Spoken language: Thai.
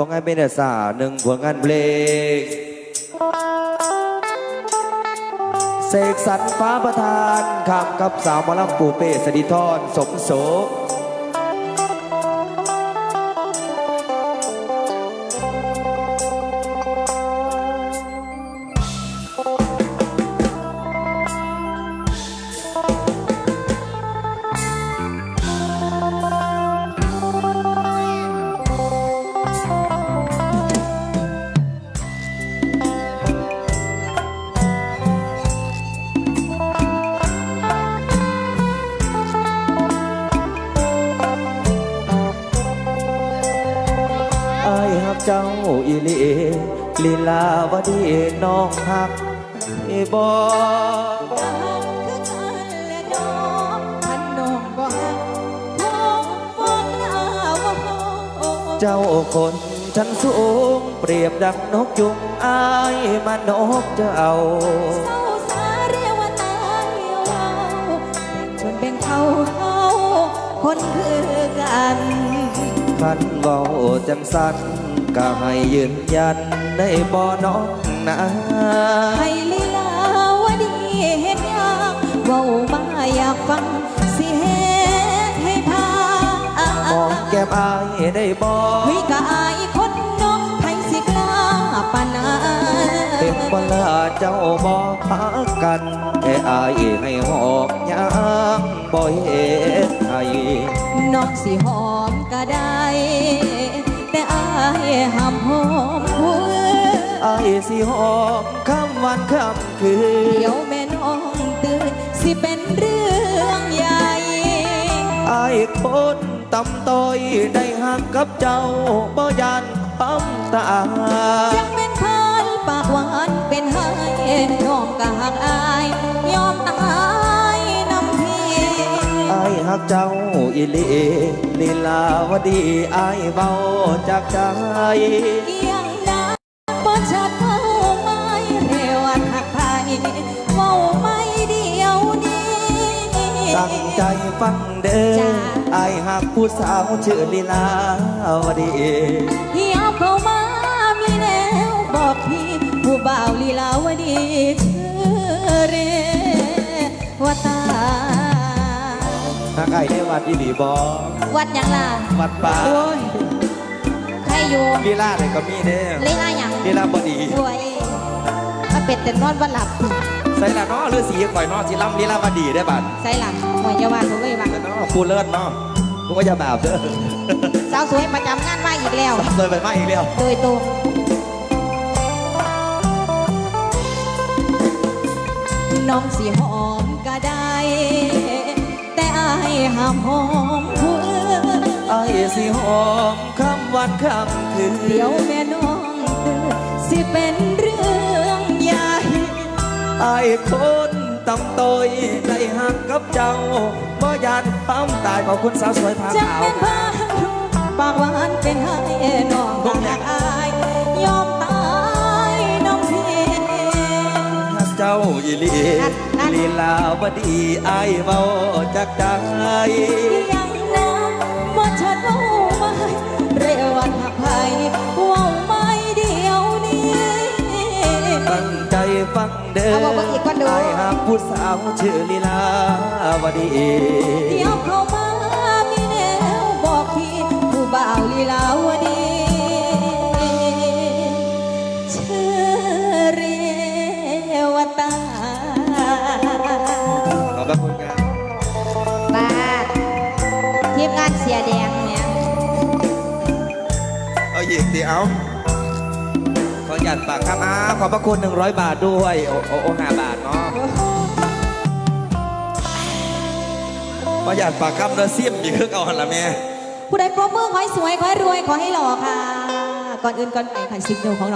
ผลงานเป็นสาหนึ่งผลงานเพลงเสกสรรฟ้าประธานคำกับสาวมะลำปูเป้สดิธรสมโส อายฮักเจ้าอีลีลีลาวดีน้องฮักอีบอเจ้าคนชั้นสูงเปรียบดังนกยุงอายมานกเจ้าคนคือกัน ขันเบาจังสันก็ให้ยืนยันได้บ่น้องนะให้ลีลาวดีเห็นยากเว้ามาอยากฟังสิเฮ็ดให้พามองแก้มอายได้บ่คุยกับอายคนน้องไทยสิกล้าปานนั้นเป็นบลาเจ้าบ่พักกันแต่อายให้หอกยางบ่เฮ็ดให้ น้องสิหอมก็ได้ แต่อายห้ามหอมหัวอายสิหอกคำวันคำคืนเดี๋ยวแม่น้องตื่นสิเป็นเรื่องใหญ่อายคนตำต้อยได้หักกับเจ้าบ่ยันความตา กเจ้าอีหลีลีลาวดีอายเบาจากใจเอียงนาบ่ชัดเว้าไม่เรวัดหักไผเว้าไม่เดียวนี้ตั้งใจฟังเด้อจ้าอายหักผู้สาวชื่อลีลาวดีเหี่ยวเข้ามามีแนวบอกพี่ผู้บ่าวลีลาวดีชื่อเรวตา หักไอ้ได้วัดอีหลีบอวัดหยังล่ะวัดป่าโอ้ยใครอยู่ลีลาเนี่ยก็มีเด้อเล่นอะไรหยังลีลาบดีรวยมาเป็ดแต่นอนวันหลับใส่ละเนาะหรือสีข่อยเนาะสิลำลีลาวดีได้บัดใส่หลับหวยเยาวานผมเลยว่าแต่เนาะผู้เลิศเนาะพวกก็จะแบบเด้อสาวสวยประจำงานว่าอีกแล้วเลยไปมาอีกแล้วโดยตรงน้องสีหอายห้ามหอมผู้อื่นไอ้สิหอมคำวันคำคืนเดี๋ยวแม่น้องตื่นสิเป็นเรื่องใหญ่ไอ้คนตำต้อยได้หักกับเจ้าบ่ยานความตายขอบคุณสาวสวยผาจะขาวเป็นพาทุกปากหวานเป็นให้น้องหักอา อีหลีนั่นนั่นลีลาวดีไอ้เบาจากใจยังน้ำว่าฉันเอาไม่เรวันหักไผ่ว่าไม่เดียวนี้ตั้งใจฟังเด้อเอาบอกเบิ่งอีกก่อนเด้อไอ้หักผู้สาวชื่อลีลาวดีเดี๋ยวเข้ามามีแนวบอกพี่ผู้บ่าวลีลาวดี เอาอีกสิเอาขอหยัดปากครับอ้าขอบพระคุณ 100 บาทด้วย โอ้โอ้โอ้ห้าบาทเนาะขอหยัดปากครับเนื้อเสียมอีกคือเก่าหันละแม่ผู้ใดปรบมือขอให้สวยขอให้รวยขอให้หล่อค่ะ ก่อนอื่นก่อนไปค่ะสิบนิ้วของเรา